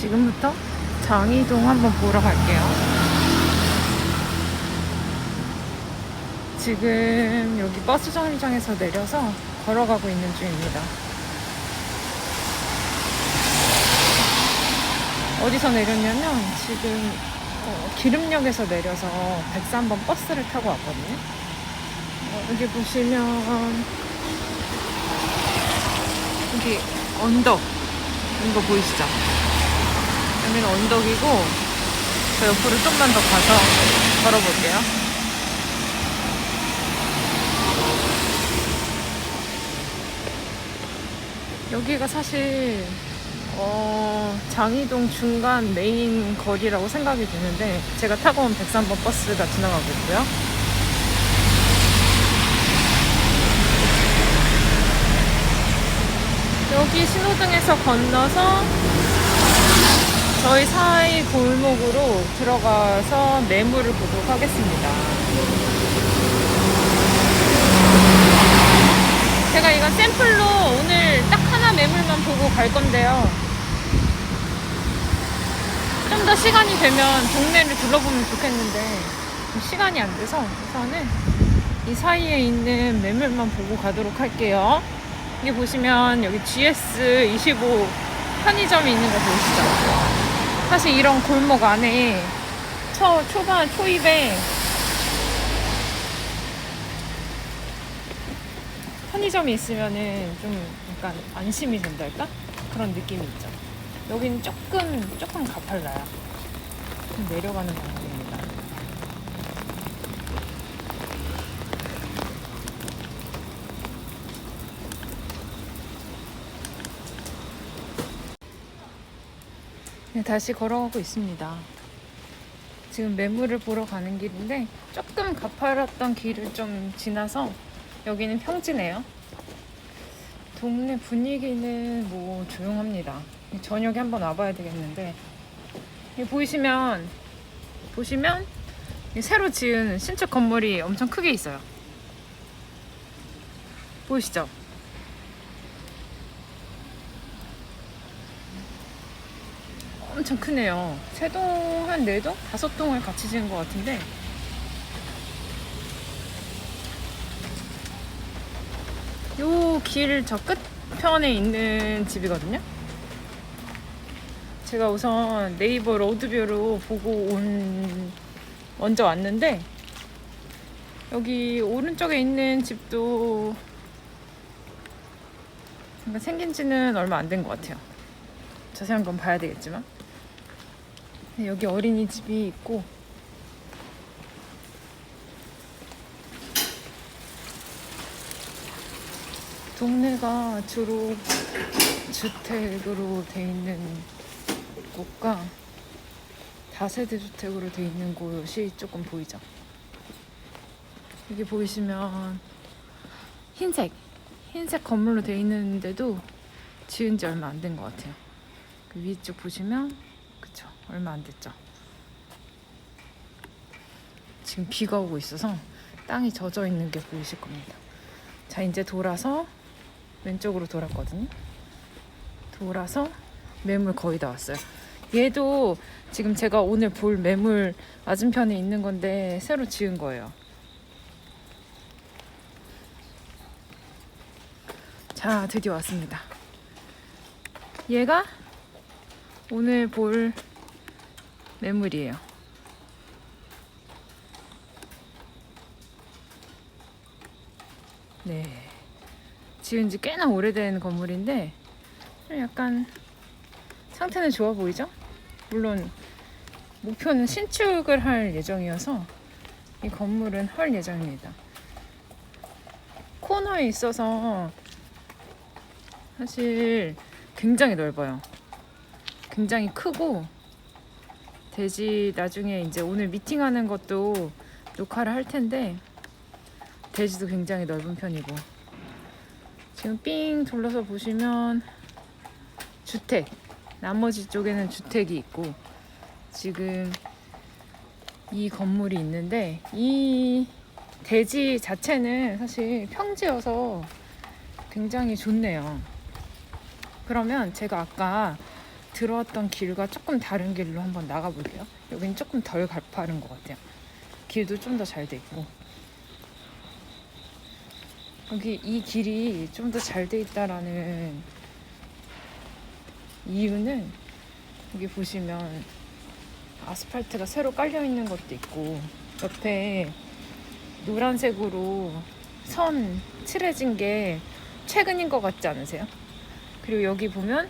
지금부터 장이동 한번 보러 갈게요. 지금 여기 버스 정류장에서 내려서 걸어가고 있는 중입니다. 어디서 내렸냐면 지금 어, 기름역에서 내려서 103번 버스를 타고 왔거든요. 어, 여기 보시면 여기 언덕 이거 보이시죠? 여기는 언덕이고 저 옆으로 좀만 더 가서 걸어볼게요. 여기가 사실 어, 장이동 중간 메인 거리라고 생각이 드는데 제가 타고 온 103번 버스가 지나가고 있고요. 여기 신호등에서 건너서 저희 사이 골목으로 들어가서 매물을 보도록 하겠습니다. 제가 이건 샘플로 오늘 딱 하나 매물만 보고 갈 건데요. 좀 더 시간이 되면 동네를 둘러보면 좋겠는데 시간이 안 돼서 우선은 이 사이에 있는 매물만 보고 가도록 할게요. 여기 보시면 여기 GS25 편의점이 있는 거 보이시죠? 사실 이런 골목 안에 초, 초반, 초입에 편의점이 있으면은 좀 약간 안심이 된달까? 그런 느낌이 있죠. 여기는 조금, 조금 가팔라요. 좀 내려가는 방향입니다. 네, 다시 걸어가고 있습니다. 지금 매물을 보러 가는 길인데 조금 가파랐던 길을 좀 지나서 여기는 평지네요. 동네 분위기는 뭐 조용합니다. 저녁에 한번 와봐야 되겠는데 보이시면 보시면 이 새로 지은 신축 건물이 엄청 크게 있어요. 보이시죠? 엄청 크네요. 세 동, 한 네 동? 다섯 동을 같이 지은 것 같은데. 요 길 저 끝편에 있는 집이거든요. 제가 우선 네이버 로드뷰로 보고 온, 먼저 왔는데, 여기 오른쪽에 있는 집도 생긴 지는 얼마 안 된 것 같아요. 자세한 건 봐야 되겠지만. 네, 여기 어린이집이 있고 동네가 주로 주택으로 돼 있는 곳과 다세대 주택으로 돼 있는 곳이 조금 보이죠. 여기 보이시면 흰색 흰색 건물로 돼 있는데도 지은 지 얼마 안 된 것 같아요. 그 위쪽 보시면 그쵸 얼마 안 됐죠. 지금 비가 오고 있어서 땅이 젖어 있는 게 보이실 겁니다. 자 이제 돌아서 왼쪽으로 돌았거든요. 돌아서 매물 거의 다 왔어요. 얘도 지금 제가 오늘 볼 매물 맞은편에 있는 건데 새로 지은 거예요. 자 드디어 왔습니다. 얘가 오늘 볼 매물이에요. 네. 지은 지 꽤나 오래된 건물인데 약간 상태는 좋아 보이죠? 물론 목표는 신축을 할 예정이어서 이 건물은 헐 예정입니다. 코너에 있어서 사실 굉장히 넓어요. 굉장히 크고 돼지 나중에 이제 오늘 미팅하는 것도 녹화를 할 텐데 돼지도 굉장히 넓은 편이고 지금 삥 둘러서 보시면 주택 나머지 쪽에는 주택이 있고 지금 이 건물이 있는데 이 대지 자체는 사실 평지여서 굉장히 좋네요. 그러면 제가 아까 들어왔던 길과 조금 다른 길로 한번 나가볼게요. 여긴 조금 덜 가파른 것 같아요. 길도 좀 더 잘 돼 있고. 여기 이 길이 좀 더 잘 돼 있다라는 이유는 여기 보시면 아스팔트가 새로 깔려 있는 것도 있고 옆에 노란색으로 선 칠해진 게 최근인 것 같지 않으세요? 그리고 여기 보면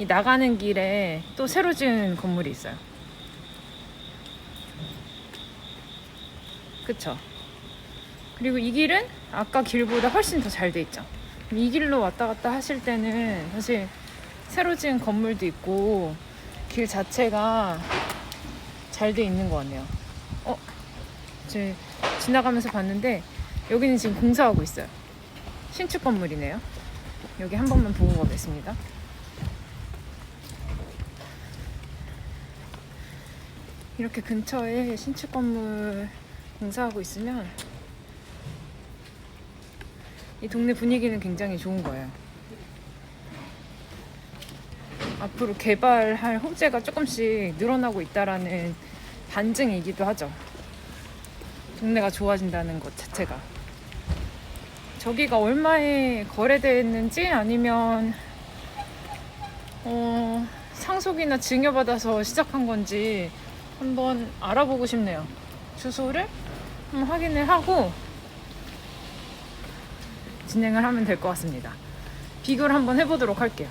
이 나가는 길에 또 새로 지은 건물이 있어요. 그쵸? 그리고 이 길은 아까 길보다 훨씬 더 잘 돼 있죠. 이 길로 왔다 갔다 하실 때는 사실 새로 지은 건물도 있고 길 자체가 잘 돼 있는 것 같네요. 어? 제 지나가면서 봤는데 여기는 지금 공사하고 있어요. 신축 건물이네요. 여기 한 번만 보고 가겠습니다. 이렇게 근처에 신축 건물 공사하고 있으면 이 동네 분위기는 굉장히 좋은 거예요. 앞으로 개발할 호재가 조금씩 늘어나고 있다라는 반증이기도 하죠. 동네가 좋아진다는 것 자체가. 저기가 얼마에 거래됐는지 아니면 어, 상속이나 증여받아서 시작한 건지 한번 알아보고 싶네요. 주소를 한번 확인을 하고 진행을 하면 될 것 같습니다. 비교를 한번 해보도록 할게요.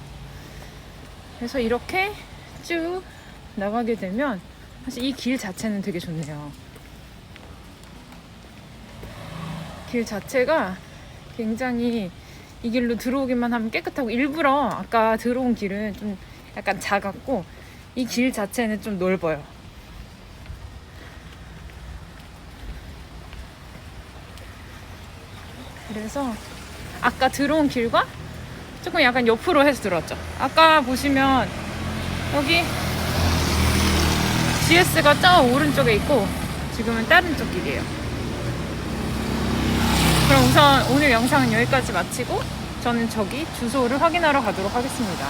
그래서 이렇게 쭉 나가게 되면 사실 이 길 자체는 되게 좋네요. 길 자체가 굉장히 이 길로 들어오기만 하면 깨끗하고 일부러 아까 들어온 길은 좀 약간 작았고 이 길 자체는 좀 넓어요. 그래서 아까 들어온 길과 조금 약간 옆으로 해서 들어왔죠. 아까 보시면 여기 GS가 저 오른쪽에 있고 지금은 다른 쪽 길이에요. 그럼 우선 오늘 영상은 여기까지 마치고 저는 저기 주소를 확인하러 가도록 하겠습니다.